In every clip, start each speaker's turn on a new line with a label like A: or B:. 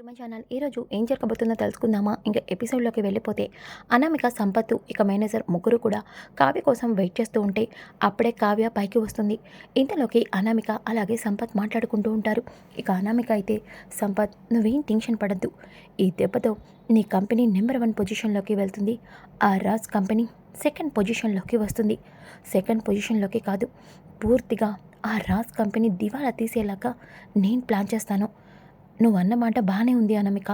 A: To my channel ఈరోజు ఏం జరగబోతుందో తెలుసుకుందామా? ఇంకా ఎపిసోడ్లోకి వెళ్ళిపోతే అనామిక సంపత్తు ఇక మేనేజర్ ముగ్గురు కూడా కావ్య కోసం వెయిట్ చేస్తూ ఉంటే అప్పుడే కావ్య పైకి వస్తుంది. ఇంతలోకి అనామిక అలాగే సంపత్ మాట్లాడుకుంటూ ఉంటారు. ఇక అనామిక అయితే సంపత్ నువ్వేం టెన్షన్ పడద్దు. ఈ దెబ్బతో నీ కంపెనీ నెంబర్ వన్ పొజిషన్లోకి వెళ్తుంది. ఆ రాజ్ కంపెనీ సెకండ్ పొజిషన్లోకి వస్తుంది. సెకండ్ పొజిషన్లోకి కాదు పూర్తిగా ఆ రాజ్ కంపెనీ దివాలా తీసేలాగా నేను ప్లాన్ చేస్తాను. నువ్వు అన్నమాట బాగానే ఉంది అనమిక.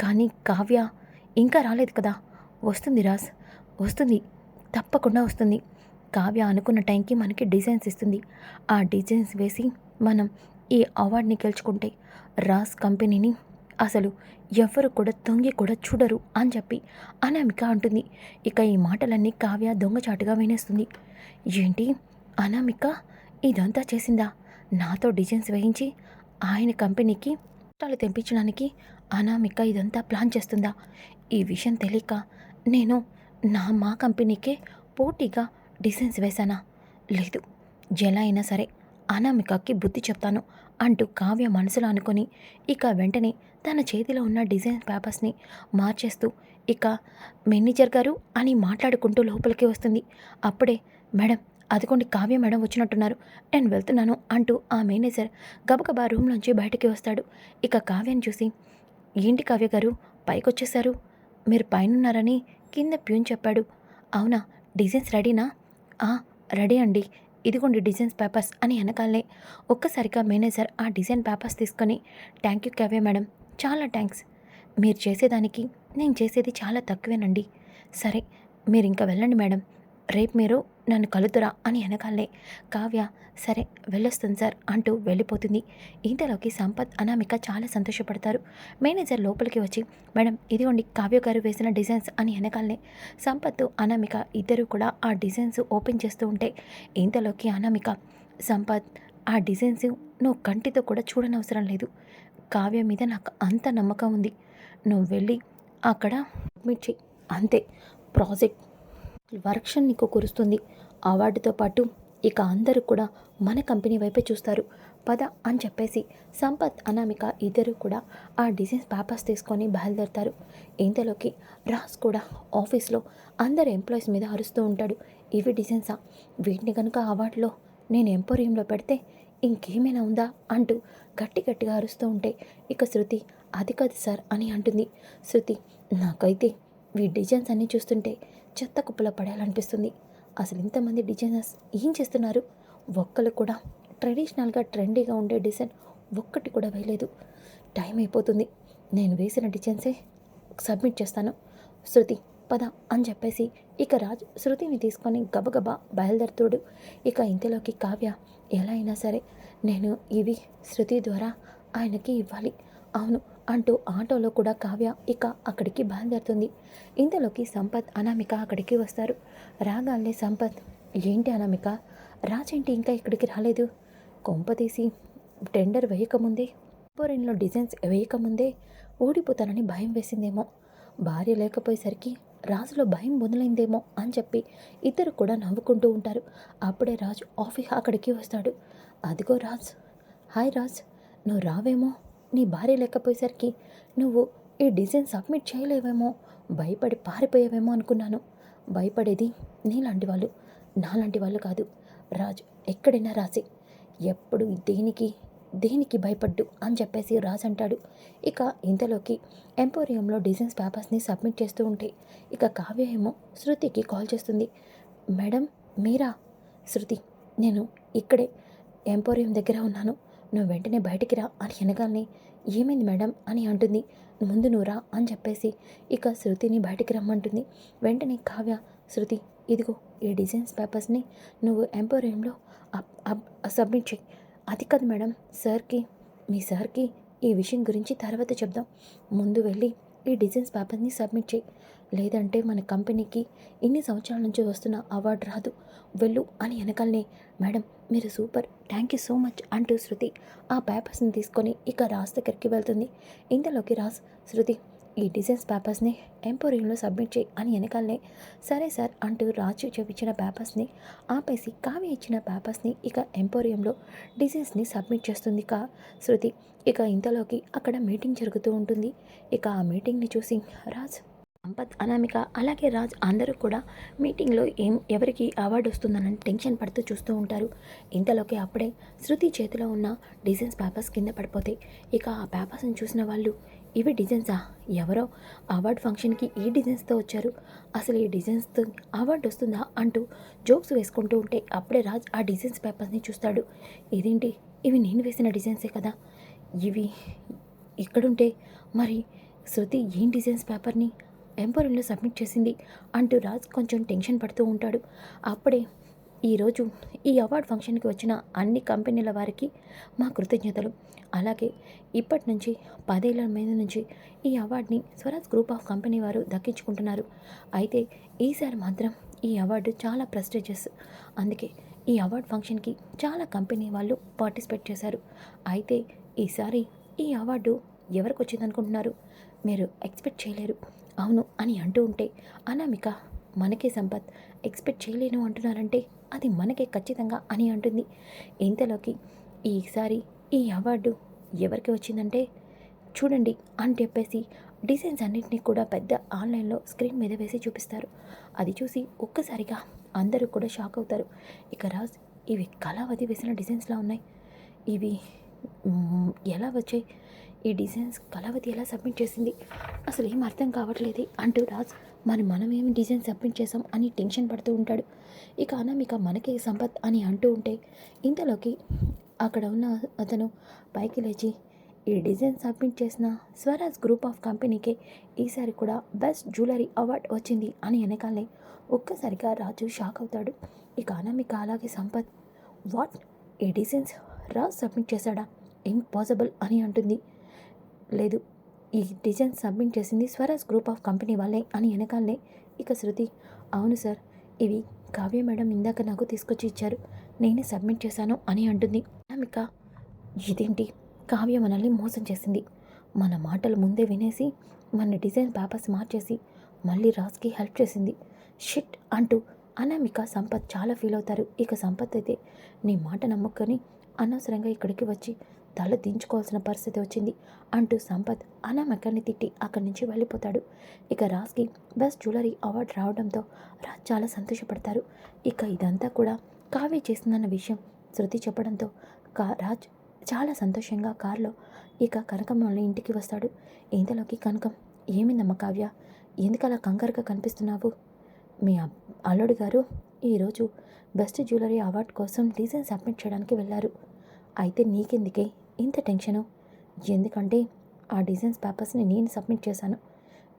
A: కానీ కావ్య ఇంకా రాలేదు కదా. వస్తుంది రాజ్. వస్తుంది. తప్పకుండా వస్తుంది. కావ్య అనుకున్న టైంకి మనకి డిజైన్స్ ఇస్తుంది. ఆ డిజైన్స్ వేసి మనం ఈ అవార్డుని గెలుచుకుంటే రాజ్ కంపెనీని అసలు ఎవ్వరు కూడా తొంగి కూడా చూడరు అని చెప్పి అనామిక అంటుంది. ఇక ఈ మాటలన్నీ కావ్య దొంగచాటుగా వినేస్తుంది. ఏంటి? అనామిక ఇదంతా చేసిందా? నాతో డిజైన్స్ వేయించి ఆయన కంపెనీకి చుట్టాలు తెంపించడానికి అనామిక ఇదంతా ప్లాన్ చేస్తుందా? ఈ విషయం తెలియక నేను నా మా కంపెనీకే పోటీగా డిజైన్స్ వేశానా? లేదు ఎలా అయినా సరే అనామికకి బుద్ధి చెప్తాను అంటూ కావ్య మనసులో అనుకొని ఇక వెంటనే తన చేతిలో ఉన్న డిజైన్ పేపర్స్ని మార్చేస్తూ ఇక మేనేజర్ గారు అని మాట్లాడుకుంటూ లోపలికి వస్తుంది. అప్పుడే మేడం అదిగోండి కావ్య మేడం వచ్చినట్టున్నారు. నేను వెళ్తున్నాను అంటూ ఆ మేనేజర్ గబగబా రూమ్లోంచి బయటికి వస్తాడు. ఇక కావ్యను చూసి ఏంటి కావ్య గారు పైకొచ్చేశారు? మీరు పైనున్నారని కింద ప్యూన్ చెప్పాడు. అవునా డిజైన్స్ రెడీనా? ఆ రెడీ అండి. ఇదిగోండి డిజైన్స్ పేపర్స్ అని వెనకాలనే ఒక్కసారిగా మేనేజర్ ఆ డిజైన్ పేపర్స్ తీసుకొని థ్యాంక్ యూ కావ్య మేడం చాలా థ్యాంక్స్. మీరు చేసేదానికి నేను చేసేది చాలా తక్కువేనండి. సరే మీరు ఇంకా వెళ్ళండి మేడం. రేపు మీరు నన్ను కలుతురా అని వెనకాలనే కావ్య సరే వెళ్ళొస్తుంది సార్ అంటూ వెళ్ళిపోతుంది. ఇంతలోకి సంపత్ అనామిక చాలా సంతోషపడతారు. మేనేజర్ లోపలికి వచ్చి మేడం ఇదిగోండి కావ్య గారు వేసిన డిజైన్స్ అని వెనకాలనే సంపత్ అనామిక ఇద్దరు కూడా ఆ డిజైన్స్ ఓపెన్ చేస్తూ ఉంటే ఇంతలోకి అనామిక సంపత్ ఆ డిజైన్స్ నువ్వు కంటితో కూడా చూడనవసరం లేదు. కావ్య మీద నాకు అంత నమ్మకం ఉంది. నువ్వు వెళ్ళి అక్కడ సబ్మిట్ అంతే. ప్రాజెక్ట్ వర్క్షన్ నీకు కురుస్తుంది. అవార్డుతో పాటు ఇక అందరూ కూడా మన కంపెనీ వైపే చూస్తారు. పద అని చెప్పేసి సంపత్ అనామిక ఇద్దరు కూడా ఆ డిజైన్స్ పేపర్స్ తీసుకొని బయలుదేరుతారు. ఇంతలోకి రాజ్ కూడా ఆఫీస్లో అందరు ఎంప్లాయీస్ మీద అరుస్తూ ఉంటాడు. ఇవి డిజైన్సా? వీటిని కనుక అవార్డులో నేను ఎంపోరియంలో పెడితే ఇంకేమైనా ఉందా? అంటూ గట్టి గట్టిగా అరుస్తూ ఉంటే ఇక శృతి అది కాదు సార్ అని అంటుంది. శృతి నాకైతే వీ డిజైన్స్ అన్నీ చూస్తుంటే చెత్త కుప్పలో పడాలనిపిస్తుంది అసలు ఇంతమంది డిజైనర్స్ ఏం చేస్తున్నారు? ఒక్కరు కూడా ట్రెడిషనల్గా ట్రెండీగా ఉండే డిజైన్ ఒక్కటి కూడా వేయలేదు. టైం అయిపోతుంది. నేను వేసిన డిజైన్సే సబ్మిట్ చేస్తాను. శృతి పద అని చెప్పేసి ఇక రాజ్ శృతిని తీసుకొని గబగబా బయలుదేరుతాడు. ఇక ఇంతలోకి కావ్య ఎలా అయినా సరే నేను ఇవి శృతి ద్వారా ఆయనకి ఇవ్వాలి. అవును అంటూ ఆటోలో కూడా కావ్య ఇక అక్కడికి బయలుదేరుతుంది. ఇంతలోకి సంపత్ అనామిక అక్కడికి వస్తారు. రాగానే సంపత్ ఏంటి అనామిక? రాజేంటి ఇంకా ఇక్కడికి రాలేదు? కొంపతీసి టెండర్ వేయకముందే పోరెన్లో డిజైన్స్ వేయకముందే ఊడిపోతానని భయం వేసిందేమో. భార్య లేకపోయేసరికి రాజులో భయం మొదలైందేమో అని చెప్పి ఇద్దరు కూడా నవ్వుకుంటూ ఉంటారు. అప్పుడే రాజు ఆఫీస్ అక్కడికి వస్తాడు. అదిగో రాజ్. హాయ్ రాజ్. నువ్వు రావేమో? నీ భార్య లేకపోయేసరికి నువ్వు ఈ డిజైన్ సబ్మిట్ చేయలేవేమో భయపడి పారిపోయావేమో అనుకున్నాను. భయపడేది నీలాంటి వాళ్ళు నాలాంటి వాళ్ళు కాదు. రాజు ఎక్కడైనా రాసి ఎప్పుడు దేనికి దేనికి భయపడ్డు అని చెప్పేసి రాజ్ అంటాడు. ఇక ఇంతలోకి ఎంపోరియంలో డిజైన్స్ పేపర్స్ని సబ్మిట్ చేస్తూ ఉంటే ఇక కావ్య ఏమో శృతికి కాల్ చేస్తుంది. మేడం మీరా? శృతి నేను ఇక్కడే ఎంపోరియం దగ్గర ఉన్నాను. నువ్వు వెంటనే బయటికి రా అని అనగానే ఏమైంది మేడం? అని అంటుంది. ముందు నువ్వు రా అని చెప్పేసి ఇక శృతిని బయటికి రమ్మంటుంది. వెంటనే కావ్య శృతి ఇదిగో ఈ డిజైన్స్ పేపర్స్ని నువ్వు ఎంపోరియంలో అప్ సబ్మిట్ చేయి అది కాదు మేడం సార్కి మీ సార్కి ఈ విషయం గురించి తర్వాత చెప్దాం. ముందు వెళ్ళి ఈ డిజైన్స్ పేపర్ని సబ్మిట్ చేయి. లేదంటే మన కంపెనీకి ఇన్ని సంవత్సరాల నుంచి వస్తున్న అవార్డు రాదు. వెళ్ళు అని వెనకాలనే మేడం మీరు super thank you so much అంటూ శృతి ఆ పేపర్స్ని తీసుకొని ఇక రాజ్ దగ్గరికి వెళ్తుంది. ఇంతలోకి రాజ్ శృతి ఈ డిజైన్స్ పేపర్స్ని ఎంపోరియంలో సబ్మిట్ చేయి అని వెనకాలనే సరే సార్ అంటూ రాజు చూపించిన పేపర్స్ని ఆపేసి కావ్య ఇచ్చిన పేపర్స్ని ఇక ఎంపోరియంలో డిజైన్స్ని సబ్మిట్ చేస్తుంది కా శృతి. ఇక ఇంతలోకి అక్కడ మీటింగ్ జరుగుతూ ఉంటుంది. ఇక ఆ మీటింగ్ని చూసి రాజ్ సంపత్ అనామిక అలాగే రాజ్ అందరూ కూడా మీటింగ్లో ఏం ఎవరికి అవార్డు వస్తుందని టెన్షన్ పడుతూ చూస్తూ ఉంటారు. ఇంతలోకి అప్పుడే శృతి చేతిలో ఉన్న డిజైన్స్ పేపర్స్ కింద పడిపోతాయి. ఇక ఆ పేపర్స్ని చూసిన వాళ్ళు ఇవి డిజైన్సా? ఎవరో అవార్డ్ ఫంక్షన్కి ఈ డిజైన్స్తో వచ్చారు. అసలు ఈ డిజైన్స్తో అవార్డు వస్తుందా అంటూ జోక్స్ వేసుకుంటూ ఉంటే అప్పుడే రాజ్ ఆ డిజైన్స్ పేపర్స్ని చూస్తాడు. ఇదేంటి? ఇవి నేను వేసిన డిజైన్సే కదా? ఇవి ఇక్కడుంటే మరి శృతి ఏం డిజైన్స్ పేపర్ని? ఎంపోరియంలో సబ్మిట్ చేసింది అంటూ రాజ్ కొంచెం టెన్షన్ పడుతూ ఉంటాడు. అప్పుడే ఈరోజు ఈ అవార్డ్ ఫంక్షన్కి వచ్చిన అన్ని కంపెనీల వారికి మా కృతజ్ఞతలు. అలాగే ఇప్పటి నుంచి పదేళ్ళ మీద నుంచి ఈ అవార్డుని స్వరాజ్ గ్రూప్ ఆఫ్ కంపెనీ వారు దక్కించుకుంటున్నారు. అయితే ఈసారి మాత్రం ఈ అవార్డు చాలా ప్రెస్టీజియస్. అందుకే ఈ అవార్డ్ ఫంక్షన్కి చాలా కంపెనీ వాళ్ళు పార్టిసిపేట్ చేశారు. అయితే ఈసారి ఈ అవార్డు ఎవరికి వచ్చిందనుకుంటున్నారు? మీరు ఎక్స్పెక్ట్ చేయలేరు. అవును అని అంటూ ఉంటే అనామిక మనకే సంపత్. ఎక్స్పెక్ట్ చేయలేను అంటున్నారంటే అది మనకే ఖచ్చితంగా అని అంటుంది. ఇంతలోకి ఈసారి ఈ అవార్డు ఎవరికి వచ్చిందంటే చూడండి అని చెప్పేసి డిజైన్స్ అన్నింటినీ కూడా పెద్ద ఆన్లైన్లో స్క్రీన్ మీద వేసి చూపిస్తారు. అది చూసి ఒక్కసారిగా అందరూ కూడా షాక్ అవుతారు. ఇక రాజ్ ఇవి కళావతి వేసిన డిజైన్స్లా ఉన్నాయి. ఇవి ఎలా వచ్చాయి? ఈ డిజైన్స్ కళావతి ఎలా సబ్మిట్ చేసింది? అసలు ఏం అర్థం కావట్లేదు అంటూ రాజ్ మరి మనం ఏమి డిజైన్ సబ్మిట్ చేసాం అని టెన్షన్ పడుతూ ఉంటాడు. ఇక అనామిక మనకే సంపత్ అని అంటూ ఉంటే ఇంతలోకి అక్కడ ఉన్న అతను పైకి లేచి ఈ డిజైన్ సబ్మిట్ చేసిన స్వరాజ్ గ్రూప్ ఆఫ్ కంపెనీకే ఈసారి కూడా బెస్ట్ జ్యువెలరీ అవార్డ్ వచ్చింది అని వెనకాలే ఒక్కసారిగా రాజు షాక్ అవుతాడు. ఇక అనామిక అలాగే సంపత్ వాట్ ఈ డిజైన్స్ రాజ్ సబ్మిట్ చేశాడా? ఇంపాసిబుల్ అని అంటుంది. లేదు ఈ డిజైన్ సబ్మిట్ చేసింది స్వరాజ్ గ్రూప్ ఆఫ్ కంపెనీ వాళ్ళే అని వెనకాలనే ఇక శృతి అవును సార్ ఇవి కావ్య మేడం ఇందాక నాకు తీసుకొచ్చి ఇచ్చారు. నేనే సబ్మిట్ చేశాను అని అంటుంది. అనామిక ఇదేంటి? కావ్య మనల్ని మోసం చేసింది. మన మాటలు ముందే వినేసి మన డిజైన్ పేపర్స్ మార్చేసి మళ్ళీ రాజ్కి హెల్ప్ చేసింది. షిట్ అంటూ అనామిక సంపత్ చాలా ఫీల్ అవుతారు. ఇక సంపత్ అయితే నీ మాట నమ్ముకొని అనవసరంగా ఇక్కడికి వచ్చి తల దించుకోవాల్సిన పరిస్థితి వచ్చింది అంటూ సంపత్ అనామికని తిట్టి అక్కడి నుంచి వెళ్ళిపోతాడు. ఇక రాజ్కి బెస్ట్ జ్యువెలరీ అవార్డు రావడంతో రాజ్ చాలా సంతోషపడతారు. ఇక ఇదంతా కూడా కావ్య చేసిందన్న విషయం శృతి చెప్పడంతో కా రాజ్ చాలా సంతోషంగా కారులో ఇక కనకం వాళ్ళ ఇంటికి వస్తాడు. ఇంతలోకి కనకం ఏమిందమ్మ కావ్య? ఎందుకలా కంగారుగా కనిపిస్తున్నావు? మీ అల్లుడు గారు ఈరోజు బెస్ట్ జ్యువెలరీ అవార్డు కోసం డిజైన్ సబ్మిట్ చేయడానికి వెళ్ళారు. అయితే నీకెందుకే ఇంత టెన్షను? ఎందుకంటే ఆ డిజైన్స్ పేపర్స్ని నేను సబ్మిట్ చేశాను.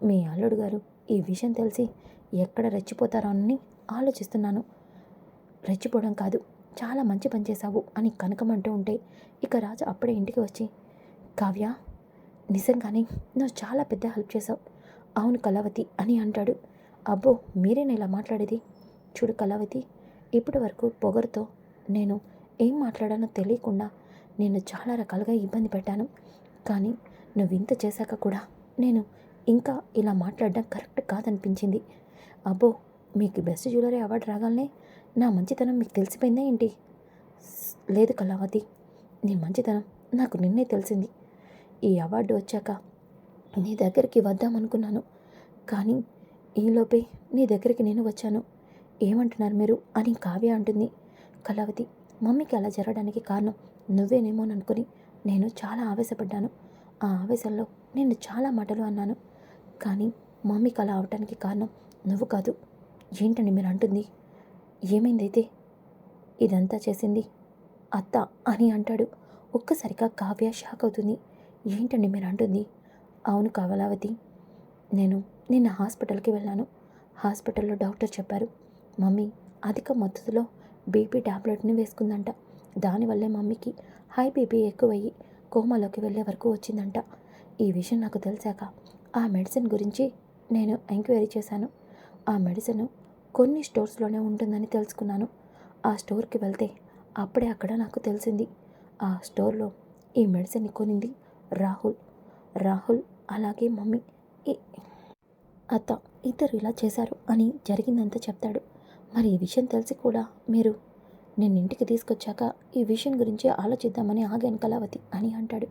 A: మీ అల్లుడు గారు ఈ విషయం తెలిసి ఎక్కడ రెచ్చిపోతారో అని ఆలోచిస్తున్నాను. రెచ్చిపోవడం కాదు చాలా మంచి పని చేశావు అని కనకమంటూ ఉంటే ఇక రాజు అప్పుడే ఇంటికి వచ్చి కావ్య నిజంగానే నువ్వు చాలా పెద్ద హెల్ప్ చేశావు. అవును కళావతి అని అంటాడు. అబ్బో మీరేనా ఇలా మాట్లాడేది? చూడు కళావతి ఇప్పటి వరకు పొగరుతో నేను ఏం మాట్లాడానో తెలియకుండా నేను చాలా రకాలుగా ఇబ్బంది పెట్టాను. కానీ నువ్వు ఇంత చేశాక కూడా నేను ఇంకా ఇలా మాట్లాడడం కరెక్ట్ కాదనిపించింది. అబ్బో మీకు బెస్ట్ జ్యువెలరీ అవార్డు రాగానే నా మంచితనం మీకు తెలిసిపోయిందా ఏంటి? లేదు కళావతి నీ మంచితనం నాకు నిన్నే తెలిసింది. ఈ అవార్డు వచ్చాక నీ దగ్గరికి వద్దామనుకున్నాను. కానీ ఈలోపే నీ దగ్గరికి నేను వచ్చాను. ఏమంటున్నారు మీరు? అని కావ్య అంటుంది. కళావతి మమ్మీకి అలా జరగడానికి కారణం నువ్వేనేమోననుకుని నేను చాలా ఆవేశపడ్డాను. ఆ ఆవేశంలో నేను చాలా మాటలు అన్నాను. కానీ మమ్మీకి అలా అవటానికి కారణం నువ్వు కాదు. ఏంటండి మీరు అంటుంది. ఏమైందైతే? ఇదంతా చేసింది అత్త అని అంటాడు. ఒక్కసారిగా కావ్య షాక్ అవుతుంది. ఏంటండి మీరు అంటుంది. అవును కమలావతి నేను నిన్న హాస్పిటల్కి వెళ్ళాను. హాస్పిటల్లో డాక్టర్ చెప్పారు మమ్మీ అధిక మద్దతులో బీపీ టాబ్లెట్ని వేసుకుందంట. దానివల్లే మమ్మీకి హై బీపీ ఎక్కువయ్యి కోమాలోకి వెళ్ళే వరకు వచ్చిందంట. ఈ విషయం నాకు తెలిసాక ఆ మెడిసిన్ గురించి నేను ఎంక్వైరీ చేశాను. ఆ మెడిసిన్ కొన్ని స్టోర్స్లోనే ఉంటుందని తెలుసుకున్నాను. ఆ స్టోర్కి వెళ్తే అప్పుడే అక్కడ నాకు తెలిసింది. ఆ స్టోర్లో ఈ మెడిసిన్ కొనింది రాహుల్. రాహుల్ అలాగే మమ్మీ అత్త ఇద్దరు ఇలా చేశారు అని జరిగిందంతా చెప్తాడు. మరి ఈ విషయం తెలిసి కూడా మీరు నేను ఇంటికి తీసుకొచ్చాక ఈ విషయం గురించి ఆలోచిద్దామని ఆగాను కళావతి అని అంటాడు.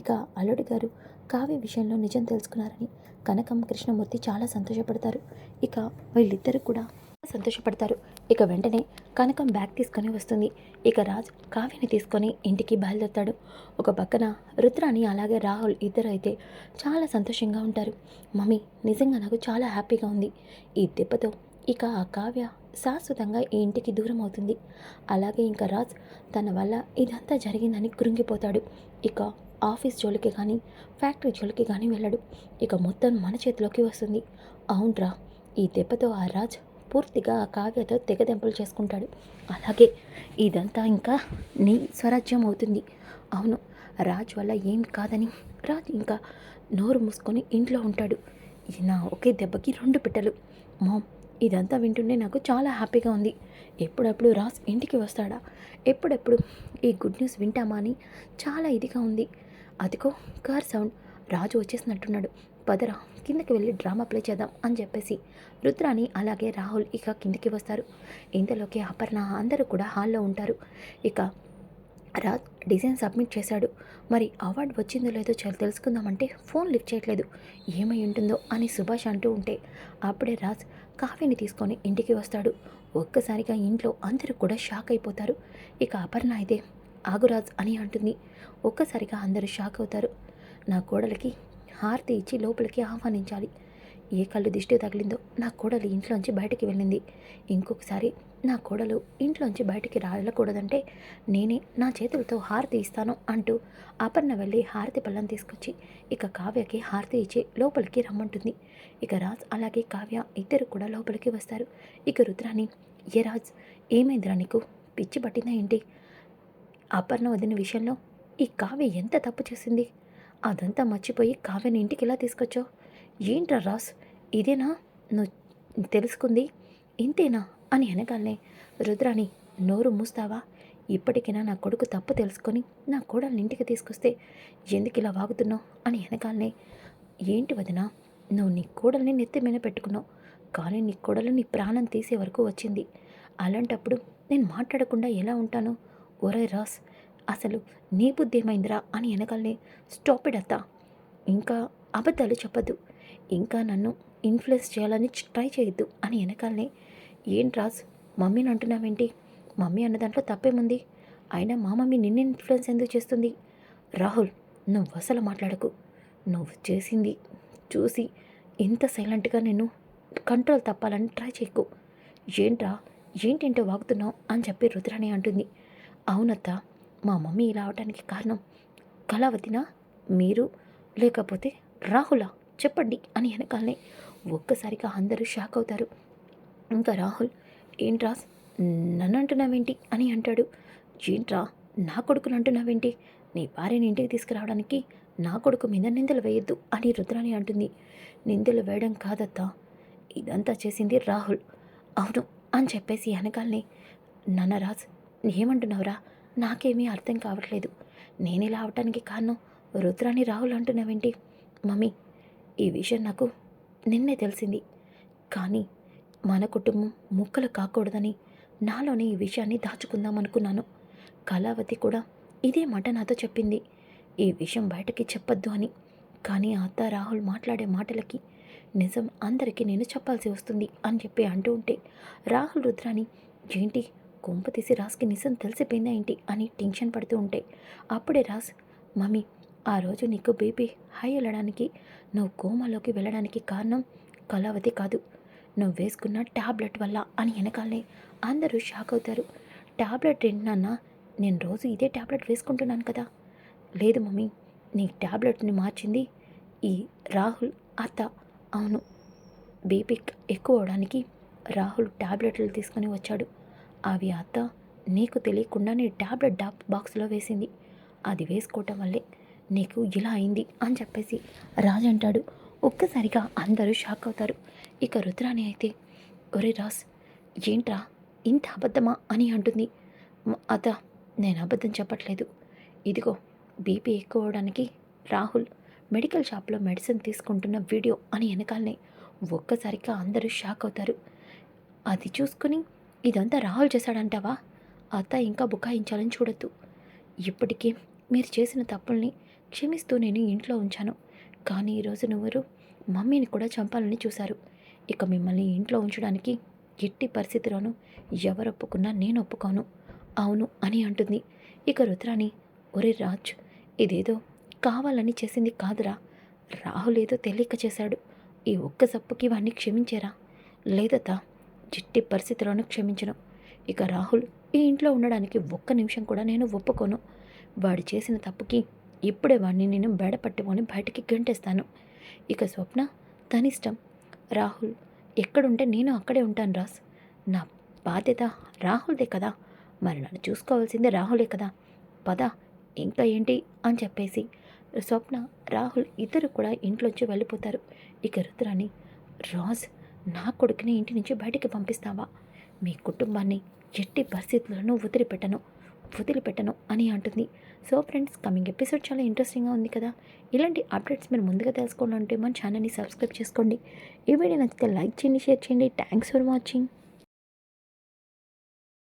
A: ఇక అల్లుడి గారు కావ్య విషయంలో నిజం తెలుసుకున్నారని కనకం కృష్ణమూర్తి చాలా సంతోషపడతారు. ఇక వీళ్ళిద్దరూ కూడా సంతోషపడతారు. ఇక వెంటనే కనకం బ్యాగ్ తీసుకొని వస్తుంది. ఇక రాజ్ కావ్యని తీసుకొని ఇంటికి బయలుదేరుతాడు. ఒక పక్కన రుద్రాని అలాగే రాహుల్ ఇద్దరు అయితే చాలా సంతోషంగా ఉంటారు. మమ్మీ నిజంగా నాకు చాలా హ్యాపీగా ఉంది. ఈ దెబ్బతో ఇక ఆ కావ్య శాశ్వతంగా ఈ ఇంటికి దూరం అవుతుంది. అలాగే ఇంకా రాజ్ తన వల్ల ఇదంతా జరిగిందని కృంగిపోతాడు. ఇక ఆఫీస్ జోలికి కానీ ఫ్యాక్టరీ జోలికి కానీ వెళ్ళడు. ఇక మొత్తం మన చేతిలోకి వస్తుంది. అవునరా ఈ దెబ్బతో ఆ రాజ్ పూర్తిగా ఆ కావ్యతో తెగదెంపులు చేసుకుంటాడు. అలాగే ఇదంతా ఇంకా నీ స్వరాజ్యం అవుతుంది. అవును రాజ్ వల్ల ఏం కాదని రాజ్ ఇంకా నోరు మూసుకొని ఇంట్లో ఉంటాడు. నా ఒకే దెబ్బకి రెండు పిట్టలు. మామ్ ఇదంతా వింటుంటే నాకు చాలా హ్యాపీగా ఉంది. ఎప్పుడప్పుడు రాజ్ ఇంటికి వస్తాడా? ఎప్పుడెప్పుడు ఈ గుడ్ న్యూస్ వింటామా అని చాలా ఇదిగా ఉంది. అదిగో కార్ సౌండ్. రాజు వచ్చేసినట్టున్నాడు. పదరా కిందకి వెళ్ళి డ్రామా ప్లే చేద్దాం అని చెప్పేసి. రుద్రాని అలాగే రాహుల్ ఇక కిందికి వస్తారు. ఇంతలోకి అపర్ణ అందరూ కూడా హాల్లో ఉంటారు. ఇక రాజ్ డిజైన్ సబ్మిట్ చేశాడు. మరి అవార్డు వచ్చిందో లేదో చాలా తెలుసుకుందామంటే ఫోన్ లిఫ్ట్ చేయట్లేదు. ఏమై ఉంటుందో అని సుభాష్ అంటూ ఉంటే అప్పుడే రాజ్ కాఫీని తీసుకొని ఇంటికి వస్తాడు. ఒక్కసారిగా ఇంట్లో అందరూ కూడా షాక్ అయిపోతారు. ఇక అపర్ణ అయితే ఆగురాజ్ అని అంటుంది. ఒక్కసారిగా అందరూ షాక్ అవుతారు. నా కోడలికి హారతి ఇచ్చి లోపలికి ఆహ్వానించాలి. ఏ కళ్ళు దిష్టి తగిలిందో నా కోడలు ఇంట్లోంచి బయటికి వెళ్ళింది. ఇంకొకసారి నా కోడలు ఇంట్లోంచి బయటికి రాలకూడదంటే నేనే నా చేతులతో హారతి ఇస్తాను అంటూ అపర్ణ వెళ్ళి హారతి పళ్ళం తీసుకొచ్చి ఇక కావ్యకి హారతి ఇచ్చి లోపలికి రమ్మంటుంది. ఇక రాజ్ అలాగే కావ్య ఇద్దరు కూడా లోపలికి వస్తారు. ఇక రుద్రాని ఏ రాజ్ ఏమైందిరా నీకు? పిచ్చి పట్టిందా ఏంటి? అపర్ణ వదిన విషయంలో ఈ కావ్య ఎంత తప్పు చేసింది? అదంతా మర్చిపోయి కావ్యని ఇంటికి ఎలా తీసుకొచ్చావు? ఏంట్రా రాస్? ఇదేనా? నువ్వు తెలుసుకుంది? ఇంతేనా? అని అనగానే రుద్రాని నోరు మూస్తావా? ఇప్పటికైనా నా కొడుకు తప్పు తెలుసుకొని నా కోడల్ని ఇంటికి తీసుకొస్తే ఎందుకు ఇలా వాగుతున్నావు? అని వెనకాలనే ఏంటి వదినా? నువ్వు నీ కోడల్ని నెత్తి మీద పెట్టుకున్నావు. కానీ నీ కోడలు నీ ప్రాణం తీసే వరకు వచ్చింది. అలాంటప్పుడు నేను మాట్లాడకుండా ఎలా ఉంటాను? ఒరే రాస్ అసలు నీ బుద్ధి ఏమైందిరా? అని వెనకాలనే స్టాప్ ఇట్ అత్తా. ఇంకా అబద్ధాలు చెప్పద్దు. ఇంకా నన్ను ఇన్ఫ్లుయెన్స్ చేయాలని ట్రై చేయొద్దు అని వెనకాలనే ఏం రాజ్? మమ్మీని అంటున్నావేంటి? మమ్మీ అన్న దాంట్లో తప్పేముంది? అయినా మా మమ్మీ నిన్ను ఇన్ఫ్లుయెన్స్ ఎందుకు చేస్తుంది? రాహుల్ నువ్వు అసలు మాట్లాడకు. నువ్వు చేసింది చూసి ఇంత సైలెంట్గా నేను కంట్రోల్ తప్పాలని ట్రై చేయకు. ఏంట్రా? ఏంటేంటో వాగుతున్నావు? అని చెప్పి రుద్రాణి అంటుంది. అవునత్త మా మమ్మీ ఇలా అవడానికి కారణం కళావతినా? మీరు లేకపోతే రాహులా? చెప్పండి అని వెనకాలనే ఒక్కసారిగా అందరూ షాక్ అవుతారు. ఇంకా రాహుల్ ఏంట్రా? నన్ను అంటున్నావేంటి అని అంటాడు. ఏంట్రా? నా కొడుకుని అంటున్నావేంటి? నీ భార్యని ఇంటికి తీసుకురావడానికి నా కొడుకు మీద నిందలు వేయొద్దు అని రుద్రాని అంటుంది. నిందలు వేయడం కాదత్తా. ఇదంతా చేసింది రాహుల్. అవును అని చెప్పేసి వెనకాలనే నాన్నరాజ్ ఏమంటున్నావురా? నాకేమీ అర్థం కావట్లేదు. నేను ఇలా అవటానికి కారణం రుద్రాని రాహుల్ అంటున్నావేంటి? మమ్మీ ఈ విషయం నాకు నిన్నే తెలిసింది. కానీ మన కుటుంబం ముక్కలు కాకూడదని నాలోనే ఈ విషయాన్ని దాచుకుందాం అనుకున్నాను కళావతి కూడా ఇదే మాట నాతో చెప్పింది. ఈ విషయం బయటకి చెప్పొద్దు అని. కానీ అత్త రాహుల్ మాట్లాడే మాటలకి నిజం అందరికీ నేను చెప్పాల్సి వస్తుంది అని చెప్పి అంటూ ఉంటే రాహుల్ రుద్రాని ఏంటి కొంప తీసి రాస్కి నిజం తెలిసిపోయిందా ఏంటి అని టెన్షన్ పడుతూ ఉంటే అప్పుడే రాస్ మమ్మీ ఆ రోజు నీకు బీపీ హై వెళ్ళడానికి నువ్వు కోమాలోకి వెళ్ళడానికి కారణం కళావతి కాదు. నువ్వు వేసుకున్న ట్యాబ్లెట్ వల్ల అని వెనకాలనే అందరూ షాక్ అవుతారు. ట్యాబ్లెట్ ఏంటి నేను రోజు ఇదే ట్యాబ్లెట్ వేసుకుంటున్నాను కదా. లేదు మమ్మీ నీ ట్యాబ్లెట్ని మార్చింది ఈ రాహుల్ అత్త. అవును బీపీ ఎక్కువ అవడానికి రాహుల్ ట్యాబ్లెట్లు తీసుకొని వచ్చాడు. అవి అత్త నీకు తెలియకుండానే ట్యాబ్లెట్ డాక్ బాక్స్లో వేసింది. అది వేసుకోవటం వల్లే నీకు ఇలా అయింది అని చెప్పేసి రాజ్ అంటాడు. ఒక్కసారిగా అందరూ షాక్ అవుతారు. ఇక రుద్రాణి అయితే ఒరే రాజ్ ఏంట్రా ఇంత అబద్ధమా? అని అంటుంది. అత నేను అబద్ధం చెప్పట్లేదు. ఇదిగో బీపీ ఎక్కువ అవడానికి రాహుల్ మెడికల్ షాప్లో మెడిసిన్ తీసుకుంటున్న వీడియో అని వెనకాలనే ఒక్కసారిగా అందరూ షాక్ అవుతారు. అది చూసుకుని ఇదంతా రాహుల్ చేశాడంటావా? అత్త ఇంకా బుకాయించాలని చూడొద్దు. ఇప్పటికీ మీరు చేసిన తప్పుల్ని క్షమిస్తూ నేను ఇంట్లో ఉంచాను. కానీ ఈరోజు నువ్వు మమ్మీని కూడా చంపాలని చూశారు. ఇక మిమ్మల్ని ఇంట్లో ఉంచడానికి ఎట్టి పరిస్థితిలోనూ ఎవరు ఒప్పుకున్నా నేను ఒప్పుకోను. అవును అని అంటుంది. ఇక రుద్రాణి ఒరే రాజ్ ఇదేదో కావాలని చేసింది కాదురా. రాహుల్ ఏదో తెలియక చేశాడు. ఈ ఒక్క సప్పుకి వాడిని క్షమించారా? లేదత్తా చిట్టి పరిస్థితిలోనూ క్షమించను. ఇక రాహుల్ ఈ ఇంట్లో ఉండడానికి ఒక్క నిమిషం కూడా నేను ఒప్పుకోను. వాడు చేసిన తప్పుకి ఇప్పుడే వాడిని నేను బెడ పట్టుకొని బయటికి గంటేస్తాను. ఇక స్వప్న తనిష్టం రాహుల్ ఎక్కడుంటే నేను అక్కడే ఉంటాను రాస్. నా బాధ్యత రాహుల్దే కదా. మరి నన్ను చూసుకోవాల్సిందే రాహులే కదా. పద ఇంకా ఏంటి అని చెప్పేసి స్వప్న రాహుల్ ఇద్దరు కూడా ఇంట్లోంచి వెళ్ళిపోతారు. ఇక రుద్రాని రాజ్ నా కొడుకుని ఇంటి నుంచి బయటికి పంపిస్తావా? మీ కుటుంబాన్ని ఎట్టి పరిస్థితులను వదిలిపెట్టను. వదిలిపెట్టను అని అంటుంది. సో ఫ్రెండ్స్ కమింగ్ ఎపిసోడ్ చాలా ఇంట్రెస్టింగ్గా ఉంది కదా? ఇలాంటి అప్డేట్స్ మీరు ముందుగా తెలుసుకోవాలంటే మన ఛానల్ని సబ్స్క్రైబ్ చేసుకోండి. ఈ వీడియో నచ్చితే లైక్ చేయండి షేర్ చేయండి. Thanks for watching.